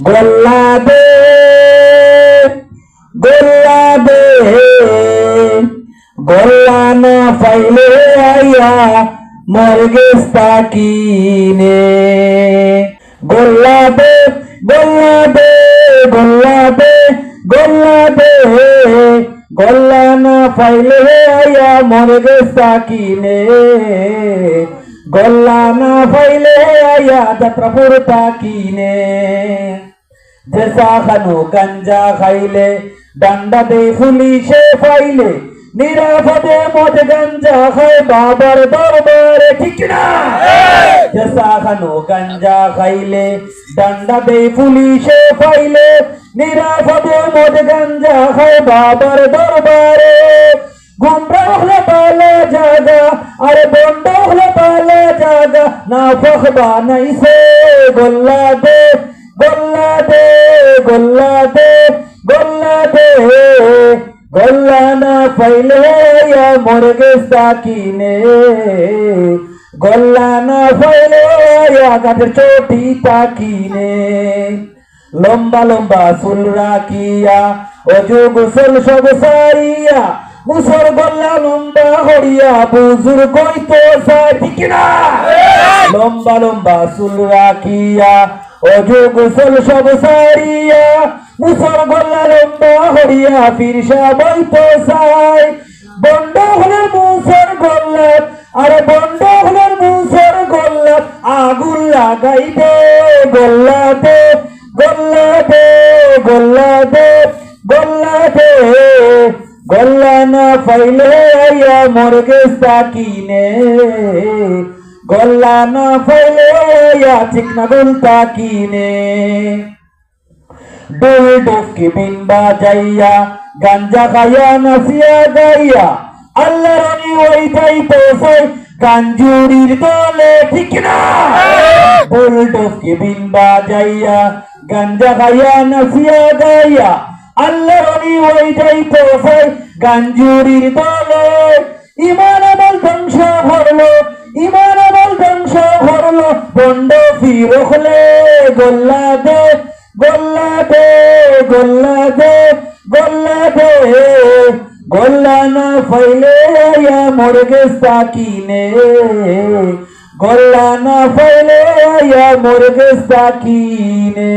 গোল্লা দে গোল্লা দে গোল্লা না পাইলে আইয়া মরগেস্তা কিনে গোল্লা দে গোল্লা দে গোল্লা দে গোল্লা দে গোল্লা না পাইলে আইয়া মরগেস্তা কিনে গোল্লা না পাইলে আইয়া যাত্রা পুরতা কিনে জেসা খানু গাঞ্জা খাইলে ডান্ডা পুলিশে ফাইলে। নিরাপদে মদ গাঞ্জা খায় বাবার দরবারে, ঠিক না? জেসা খানু গাঞ্জা খাইলে ডান্ডা পুলিশে ফাইলে। নিরাপদে মদ গাঞ্জা খায় বাবার দরবারে। গুমরা হলে পালা জাগা, আরে বন্ড হলে পালা জাগা। না ফখবা নাইছে গোল্লা দে গোল্লা দে গোল্লা দে গোল্লা দে গোল্লা না পাইলে ইয়া সাকিনে। গোল্লা না পাইলে গাছের চটি তাকিনে লম্বা লম্বা চুল রাখিয়া অজু গোসল সব সারিয়া মুসর গল্লা লম্বা হরিয়া বুজুর কইতো সাই ঠিক না লম্বা লম্বা চুল রাখিয়া অজু গোসল সব সারিয়া মুসর গল্লা লম্বা হরিয়া ফিরসা বইতো সাই বন্ড হলের মুসর গল্লা আরে বন্ড হলের মুসর গল্লা আগুন লাগাই দে গল্লা দে গল্লা দে গল্লা না পাইলে আইয়া মুরগে সাকিনে গল্লা না পাইলে আইয়া ঠিক না গুলতা কিনে ডোল ডোফকে বিন বাজাইয়া, গাঞ্জা খাইয়া নাচিয়া গাইয়া আল্লাহ রানি ওই যাইতো সই গাঞ্জুরির দলে, ঠিক না? ডোল ডোফকে বিন বাজাইয়া, গাঞ্জা খাইয়া নাচিয়া গাইয়া আল্লাহ রানি ওই যাইতো সই গাঞ্জুরির দলে। ইমান আমল ধ্বংস হরলো ইমান বন্ড ফিরখলে গোল্লা দে গোল্লা দে গোল্লা দে গোল্লা দে গোল্লা না আয়া মুরগে সাকিনে। গোল্লা না আয়া মুরগে সাকিনে।